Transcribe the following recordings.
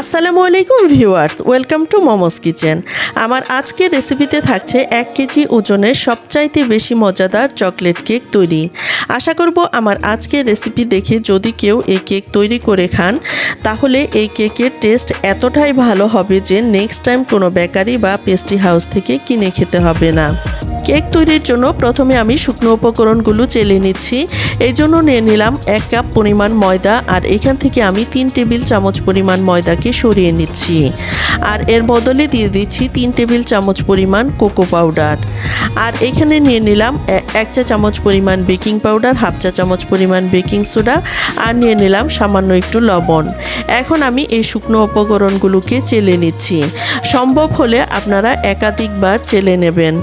আসসালামু আলাইকুম viewers, welcome to momos kitchen. আমার আজকের রেসিপিতে থাকছে এক কেজি ওজনের সবচাইতে বেশি মজাদার চকলেট কেক তৈরি। আশা করব আমার আজকের রেসিপি দেখে যদি কেউ এই কেক তৈরি করে খান, তাহলে এই কেকের টেস্ট এতটাই ভালো হবে যে নেক্সট টাইম কোনো বেকারি বা পেস্ট্রি হাউস থেকে কিনে খেতে হবে না। কেক তৈরির জন্য প্রথমে আমি শুকনো উপকরণগুলো চেলে নিচ্ছি। এই জন্য নিয়ে নিলাম এক কাপ পরিমাণ ময়দা আর এখান থেকে আমি তিন টেবিল চামচ পরিমাণ ময়দাকে সরিয়ে নিচ্ছি। আর এর বদলে দিয়ে দিচ্ছি তিন টেবিল চামচ পরিমাণ কোকো পাউডার। আর এখানে নিয়ে নিলাম এক চা চামচ পরিমাণ বেকিং পাউডার, হাফ চা চামচ পরিমাণ বেকিং সোডা আর নিয়ে নিলাম সামান্য একটু লবণ। এখন আমি এই শুকনো উপকরণগুলোকে চেলে নিচ্ছি। সম্ভব হলে আপনারা একাধিকবার চেলে নেবেন।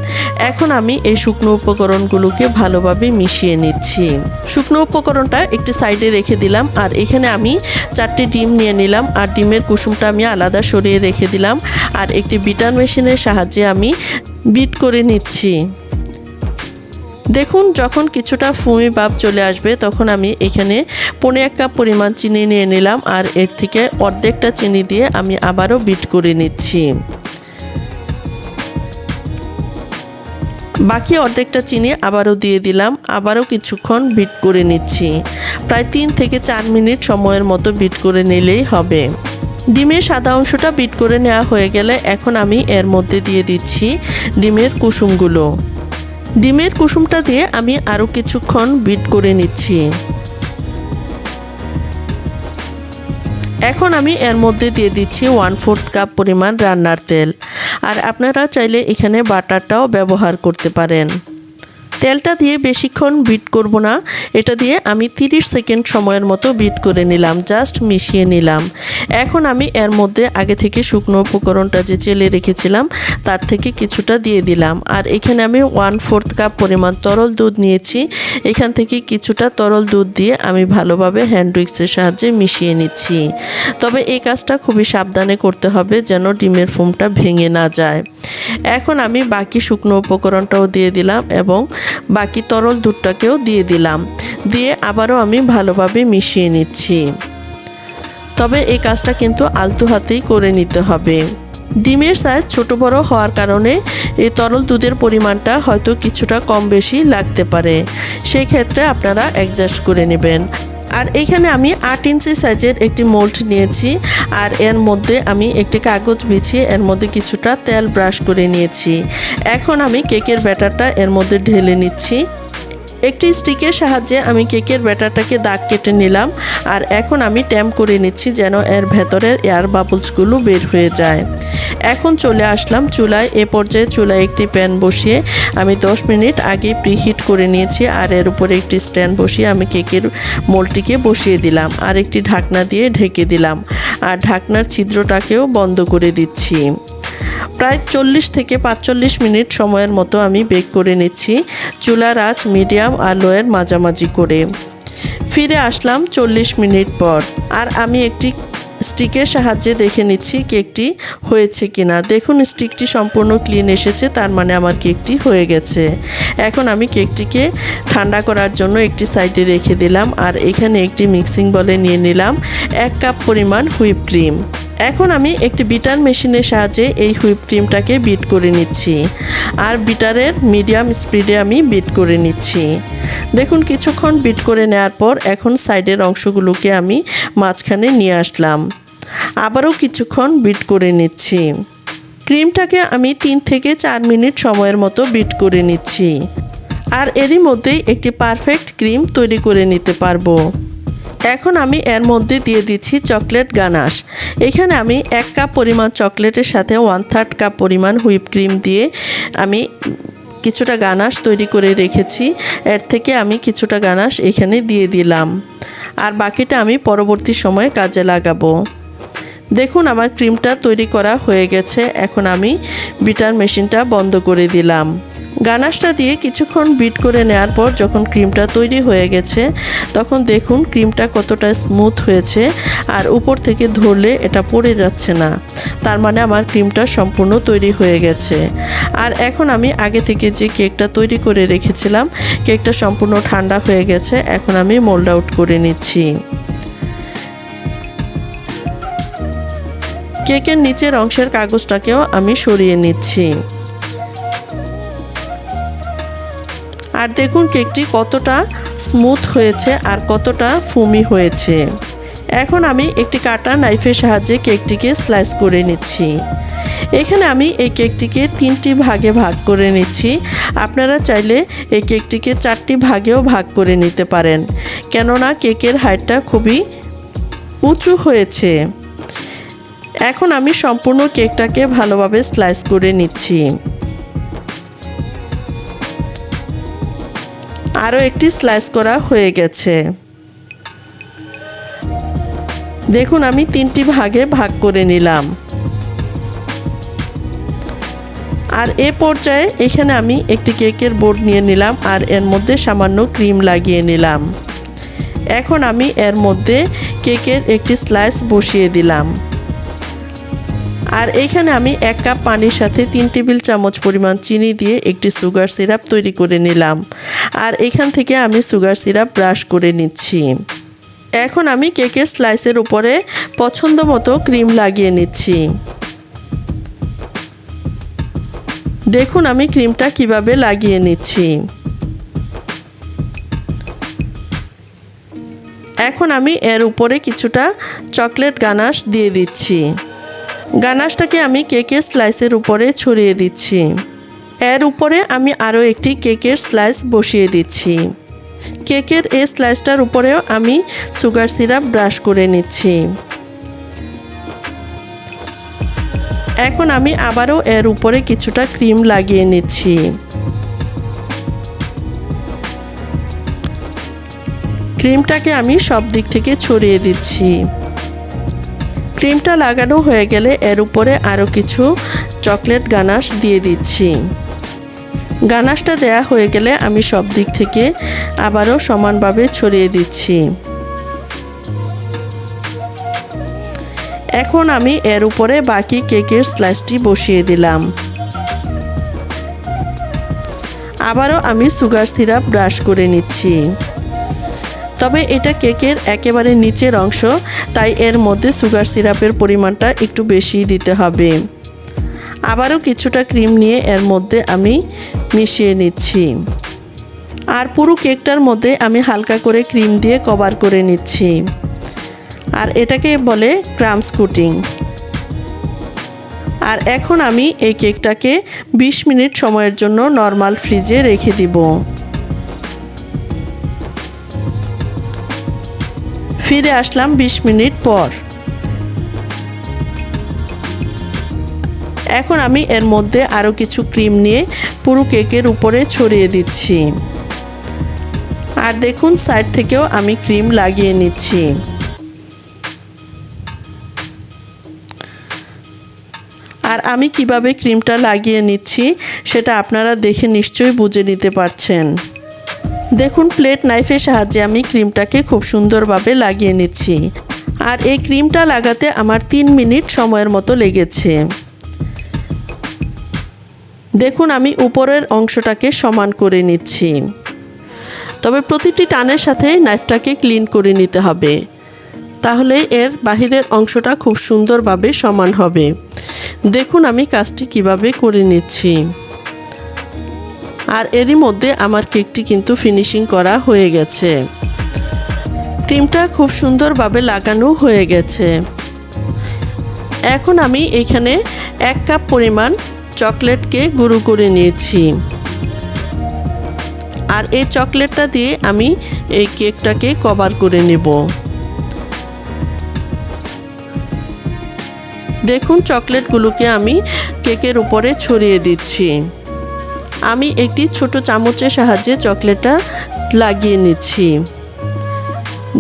এখন আমি এই শুকনো উপকরণগুলোকে ভালোভাবে মিশিয়ে নিচ্ছি। শুকনো উপকরণটা একটি সাইডে রেখে দিলাম আর এখানে আমি চারটি ডিম নিয়ে নিলাম আর ডিমের কুসুমটা আমি আলাদা সরিয়ে রেখে দিলাম আর একটি বিটার মেশিনের সাহায্যে আমি বিট করে নিচ্ছি। দেখুন, যখন কিছুটা ফুমি ভাব চলে আসবে, তখন আমি এখানে পনে এক কাপ পরিমাণ চিনি নিয়ে নিলাম আর এর থেকে অর্ধেকটা চিনি দিয়ে আমি আবারও বিট করে নিচ্ছি। বাকি অর্ধেকটা চিনি আবারও দিয়ে দিলাম, আবারও কিছুক্ষণ বিট করে নিচ্ছি। প্রায় তিন থেকে চার মিনিট সময়ের মতো বিট করে নিলেই হবে। ডিমের সাদা অংশটা বিট করে নেওয়া হয়ে গেলে এখন আমি এর মধ্যে দিয়ে দিচ্ছি ডিমের কুসুমগুলো। ডিমের কুসুমটা দিয়ে আমি আরও কিছুক্ষণ বিট করে নিচ্ছি। এখন আমি এর মধ্যে দিয়ে দিচ্ছি ওয়ান ফোর্থ কাপ পরিমাণ রান্নার তেল। আর আপনারা চাইলে এখানে বাটারটাও ব্যবহার করতে পারেন। তেলটা দিয়ে বেশিক্ষণ বিট করব না। এটা দিয়ে আমি 30 সেকেন্ড সময়ের মতো বিট করে নিলাম, জাস্ট মিশিয়ে নিলাম। এখন আমি এর মধ্যে আগে থেকে শুকনো উপকরণটা যে চেলে রেখেছিলাম, তার থেকে কিছুটা দিয়ে দিলাম। আর এখানে আমি ওয়ান ফোর্থ কাপ পরিমাণ তরল দুধ নিয়েছি। এখান থেকে কিছুটা তরল দুধ দিয়ে আমি ভালোভাবে হ্যান্ড উইক্সের সাহায্যে মিশিয়ে নিচ্ছি। তবে এই কাজটা খুবই সাবধানে করতে হবে যেন ডিমের ফোমটা ভেঙে না যায়। এখন আমি বাকি শুকনো উপকরণটাও দিয়ে দিলাম এবং বাকি তরল দুধটাকেও দিয়ে দিলাম। দিয়ে আবারও আমি ভালোভাবে মিশিয়ে নিচ্ছি। তবে এই কাজটা কিন্তু আলতু হাতেই করে নিতে হবে। ডিমের সাইজ ছোট বড় হওয়ার কারণে এই তরল দুধের পরিমাণটা হয়তো কিছুটা কম বেশি লাগতে পারে। সেই ক্ষেত্রে আপনারা অ্যাডজাস্ট করে নেবেন। আর এখানে আমি আট ইঞ্চি সাইজের একটি মোল্ড নিয়েছি আর এর মধ্যে আমি একটি কাগজ বিছিয়ে এর মধ্যে কিছুটা তেল ব্রাশ করে নিয়েছি। এখন আমি কেকের ব্যাটারটা এর মধ্যে ঢেলে নিচ্ছি। একটি স্টিকের সাহায্যে আমি কেকের ব্যাটারটাকে দাগ কেটে নিলাম, আর এখন আমি ট্যাম্প করে নিচ্ছি যেন এর ভেতরের এয়ার বাবলসগুলো বের হয়ে যায়। এখন চলে আসলাম চুলায়, এ পর্যায়ে চুলায় একটি প্যান বসিয়ে আমি 10 মিনিট আগে প্রিহিট করে নিয়েছি, আর এর উপরে একটি স্ট্যান্ড বসিয়ে আমি কেকের মোলটিকে বসিয়ে দিলাম, আর একটি ঢাকনা দিয়ে ঢেকে দিলাম, আর ঢাকনার ছিদ্রটাকেও বন্ধ করে দিচ্ছি। প্রায় চল্লিশ থেকে পাঁচচল্লিশ মিনিট সময়ের মতো আমি বেক করে নিচ্ছি চুলার আঁচ মিডিয়াম আর লোয়ের মাঝামাঝি করে। ফিরে আসলাম চল্লিশ মিনিট পর। আর আমি একটি স্টিকের সাহায্যে দেখে নিচ্ছি কেকটি হয়েছে কিনা। দেখুন, স্টিকটি সম্পূর্ণ ক্লিন এসেছে, তার মানে আমার কেকটি হয়ে গেছে। এখন আমি কেকটিকে ঠান্ডা করার জন্য একটি সাইডে রেখে দিলাম আর এখানে একটি মিক্সিং বলে নিয়ে নিলাম এক কাপ পরিমাণ হুইপ ক্রিম। এখন আমি একটি বিটার মেশিনের সাহায্যে এই হুইপ ক্রিমটাকে বিট করে নিচ্ছি। আর বিটারের মিডিয়াম স্পিডে আমি বিট করে নিচ্ছি। দেখুন, কিছুক্ষণ বিট করে নেওয়ার পর এখন সাইডের অংশগুলোকে আমি মাঝখানে নিয়ে আসলাম। আবারও কিছুক্ষণ বিট করে নিচ্ছি। ক্রিমটাকে আমি তিন থেকে চার মিনিট সময়ের মতো বিট করে নিচ্ছি। আর এরই মধ্যেই একটি পারফেক্ট ক্রিম তৈরি করে নিতে পারব। এখন আমি এর মধ্যে দিয়ে দিচ্ছি চকলেট গানাশ। এখানে আমি এক কাপ পরিমাণ চকলেটের সাথে ওয়ান থার্ড কাপ পরিমাণ হুইপ ক্রিম দিয়ে আমি কিছুটা গানাশ তৈরি করে রেখেছি। এর থেকে আমি কিছুটা গানাশ এখানে দিয়ে দিলাম। আর বাকিটা আমি পরবর্তী সময়ে কাজে লাগাবো। দেখুন, আমার ক্রিমটা তৈরি করা হয়ে গেছে। এখন আমি বিটার মেশিনটা বন্ধ করে দিলাম। গানাশটা দিয়ে কিছুক্ষণ বিট করে নেওয়ার পর যখন ক্রিমটা তৈরি হয়ে গেছে, তখন দেখুন ক্রিমটা কতটা স্মুথ হয়েছে আর উপর থেকে ধরলে এটা পড়ে যাচ্ছে না। তার মানে আমার ক্রিমটা সম্পূর্ণ তৈরি হয়ে গেছে। আর এখন আমি আগে থেকে যে কেকটা তৈরি করে রেখেছিলাম, কেকটা সম্পূর্ণ ঠান্ডা হয়ে গেছে, এখন আমি মোল্ড আউট করে নিচ্ছি। কেকের নিচের অংশের কাগজটাকেও আমি সরিয়ে নিচ্ছি। আর দেখুন কেকটি কতটা স্মুথ হয়েছে আর কতটা ফুমি হয়েছে। এখন আমি একটি কাটা নাইফের সাহায্যে কেকটিকে স্লাইস করে নিচ্ছি। এখানে আমি এই কেকটিকে তিনটি ভাগে ভাগ করে নিচ্ছি। আপনারা চাইলে এই কেকটিকে চারটি ভাগেও ভাগ করে নিতে পারেন। কেননা কেকের হাইটটা খুবই উঁচু হয়েছে। এখন আমি সম্পূর্ণ কেকটাকে ভালোভাবে স্লাইস করে নিচ্ছি। আরও একটি স্লাইস করা হয়ে গেছে। দেখুন, আমি তিনটি ভাগে ভাগ করে নিলাম। আর এ পর্যায়ে এখানে আমি একটি কেকের বোর্ড নিয়ে নিলাম আর এর মধ্যে সামান্য ক্রিম লাগিয়ে নিলাম। এখন আমি এর মধ্যে কেকের একটি স্লাইস বসিয়ে দিলাম। আর এখানে আমি এক কাপ পানির সাথে তিন টেবিল চামচ পরিমাণ চিনি দিয়ে একটি সুগার সিরাপ তৈরি করে নিলাম। আর এখান থেকে আমি সুগার সিরাপ ব্রাশ করে নিচ্ছি। এখন আমি কেকের স্লাইসের উপরে পছন্দ মতো ক্রিম লাগিয়ে নিচ্ছি। দেখুন আমি ক্রিমটা কীভাবে লাগিয়ে নিচ্ছি। এখন আমি এর উপরে কিছুটা চকলেট গানাশ দিয়ে দিচ্ছি। গানাশটাকে আমি কেকের স্লাইসের উপরে ছড়িয়ে দিচ্ছি। এর উপরে আমি আরও একটি কেকের স্লাইস বসিয়ে দিচ্ছি। কেকের এই স্লাইসটার উপরেও আমি সুগার সিরাপ ব্রাশ করে নিচ্ছি। এখন আমি আবারও এর উপরে কিছুটা ক্রিম লাগিয়ে নিচ্ছি। ক্রিমটাকে আমি সব দিক থেকে ছড়িয়ে দিচ্ছি। ক্রিমটা লাগানো হয়ে গেলে এর উপরে আরও কিছু চকলেট গানাশ দিয়ে দিচ্ছি। গানাশটা দেয়া হয়ে গেলে আমি সব দিক থেকে আবারও সমানভাবে ছড়িয়ে দিচ্ছি। এখন আমি এর উপরে বাকি কেকের স্লাইসটি বসিয়ে দিলাম। আবারও আমি সুগার সিরাপ ব্রাশ করে নিচ্ছি। তবে এটা কেকের একেবারে নিচের অংশ, তাই এর মধ্যে সুগার সিরাপের পরিমাণটা একটু বেশি দিতে হবে। আবারও কিছুটা ক্রিম নিয়ে এর মধ্যে আমি মিশিয়ে নিচ্ছি। আর পুরো কেকটার মধ্যে আমি হালকা করে ক্রিম দিয়ে কভার করে নিচ্ছি। আর এটাকে বলে ক্রামস কুটিং। আর এখন আমি এই কেকটাকে ২০ মিনিট সময়ের জন্য নর্মাল ফ্রিজে রেখে দিব। ফিরে আসলাম ২০ মিনিট পর। এখন আমি এর মধ্যে আরও কিছু ক্রিম নিয়ে পুরো কেকের উপরে ছড়িয়ে দিচ্ছি। আর দেখুন, সাইড থেকেও আমি ক্রিম লাগিয়ে নিচ্ছি। আর আমি কীভাবে ক্রিমটা লাগিয়ে নিচ্ছি, সেটা আপনারা দেখে নিশ্চয়ই বুঝে নিতে পারছেন। দেখুন, প্লেট নাইফের সাহায্যে আমি ক্রিমটাকে খুব সুন্দরভাবে লাগিয়ে নিচ্ছি। আর এই ক্রিমটা লাগাতে আমার তিন মিনিট সময়ের মতো লেগেছে। দেখুন, আমি উপরের অংশটাকে সমান করে নিচ্ছি। তবে প্রতিটি টানের সাথে নাইফটাকে ক্লিন করে নিতে হবে। তাহলে এর বাহিরের অংশটা খুব সুন্দরভাবে সমান হবে। দেখুন, আমি কাজটি কীভাবে করে নিচ্ছি। আর এরই মধ্যে আমার কেকটি কিন্তু ফিনিশিং করা হয়ে গেছে। ক্রিমটা খুব সুন্দরভাবে লাগানো হয়ে গেছে। এখন আমি এখানে এক কাপ পরিমাণ চকলেটকে গুঁড়ো করে নিয়েছি। আর এই চকলেটটা দিয়ে আমি এই কেকটাকে কভার করে নেব। দেখুন চকলেটগুলোকে আমি কেকের উপরে ছড়িয়ে দিচ্ছি। আমি একটি ছোট চামচের সাহায্যে চকলেটটা লাগিয়ে নিচ্ছি।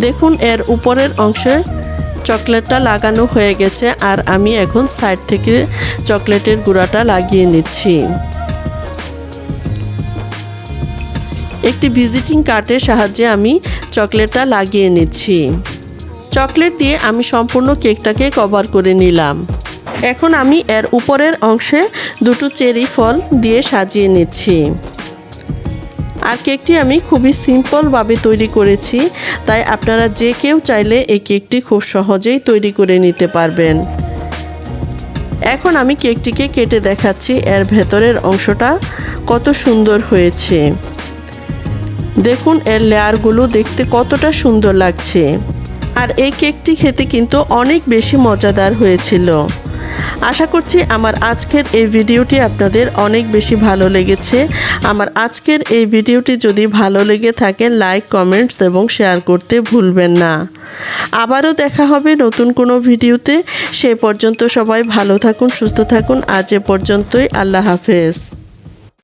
দেখুন এর উপরের অংশে চকলেটটা লাগানো হয়ে গেছে আর আমি এখন সাইড থেকে চকলেটের গুঁড়াটা লাগিয়ে নিচ্ছি। একটি ভিজিটিং কার্ডের সাহায্যে আমি চকলেটটা লাগিয়ে নিচ্ছি। চকলেট দিয়ে আমি সম্পূর্ণ কেকটাকে কভার করে নিলাম। এখন আমি এর উপরের অংশে দুটো চেরি ফল দিয়ে সাজিয়ে নিচ্ছি। আর কেকটি আমি খুবই সিম্পলভাবে তৈরি করেছি, তাই আপনারা যে কেউ চাইলে এই কেকটি খুব সহজেই তৈরি করে নিতে পারবেন। এখন আমি কেকটিকে কেটে দেখাচ্ছি, এর ভেতরের অংশটা কত সুন্দর হয়েছে। দেখুন, এর লেয়ারগুলো দেখতে কতটা সুন্দর লাগছে। আর এই কেকটি খেতে কিন্তু অনেক বেশি মজাদার হয়েছিল। আশা করছি আমার আজকের এই ভিডিওটি আপনাদের অনেক বেশি ভালো লেগেছে। আমার আজকের এই ভিডিওটি যদি ভালো লেগে থাকে লাইক কমেন্টস এবং শেয়ার করতে ভুলবেন না। আবারও দেখা হবে নতুন কোনো ভিডিওতে। সে পর্যন্ত সবাই ভালো থাকুন, সুস্থ থাকুন। আজ এ পর্যন্তই। আল্লাহ হাফেজ।